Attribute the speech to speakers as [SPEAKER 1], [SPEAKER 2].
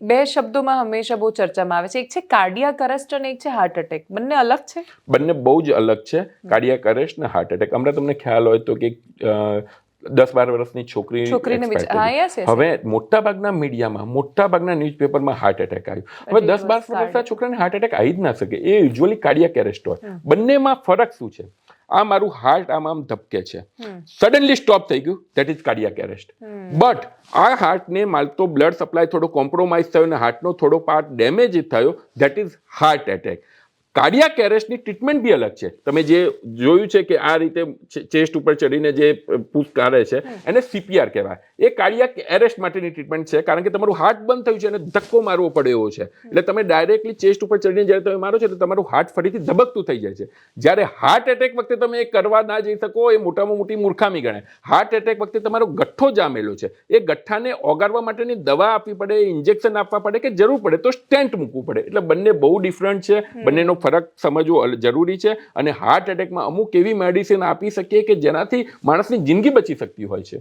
[SPEAKER 1] બે શબ્દોમાં હંમેશા બહુ ચર્ચામાં આવે છે. એક છે કાર્ડિયાક અરેસ્ટ અને એક છે હાર્ટ એટેક બંને અલગ છે?
[SPEAKER 2] બંને બહુ જ અલગ છે. કાર્ડિયાક અરેસ્ટ ને હાર્ટ એટેક હમણાં તમને ખ્યાલ હોય તો કે દસ બાર વર્ષની છોકરી. હવે મોટા ભાગના મીડિયામાં મોટા ભાગના ન્યૂઝપેપરમાં હાર્ટ એટેક આવ્યું હવે દસ બાર વર્ષના છોકરાને હાર્ટ એટેક આવી જ ના શકે. એ યુઝ્યુઅલી કાર્ડિયાક એરેસ્ટ હોય. બંનેમાં ફરક શું છે? આ મારું હાર્ટ આમ આમ ધબકે છે. સડનલી સ્ટોપ થઈ ગયું. That is cardiac arrest but આ હાર્ટને માલ તો બ્લડ સપ્લાય થોડો કોમ્પ્રોમાઇઝ થયો અને હાર્ટનો થોડો પાર્ટ ડેમેજ થયો. That is heart attack cardiac એરેસ્ટની treatment બી અલગ છે. તમે જે જોયું છે કે આ રીતે ચેસ્ટ ઉપર ચડીને જે પુશ કાઢે છે એને સીપીઆર કહેવાય. એ કાર્ડિયાક એરેસ્ટ માટેની ટ્રીટમેન્ટ છે કારણ કે તમારું હાર્ટ બંધ થયું છે અને ધક્કો મારવો પડે એવો છે. એટલે તમે ડાયરેક્ટલી ચેસ્ટ ઉપર ચડીને જ્યારે તમે મારો છો તો તમારું હાર્ટ ફરીથી ધબકતું થઈ જાય છે. જ્યારે હાર્ટ એટેક વખતે તમે એ કરવા ના જઈ શકો એ મોટામાં મોટી મૂર્ખામી ગણાય. હાર્ટ એટેક વખતે તમારો ગઠ્ઠો જામેલો છે. એ ગઠ્ઠાને ઓગાળવા માટેની દવા આપવી પડે ઇન્જેક્શન આપવા પડે કે જરૂર પડે તો સ્ટેન્ટ મૂકવું પડે. એટલે બંને બહુ ડિફરન્ટ છે બંનેનો ફરક સમજવો જરૂરી છે અને હાર્ટ એટેકમાં અમુક એવી મેડિસિન આપી શકીએ કે જેનાથી માણસની જિંદગી બચી શકતી હોય છે.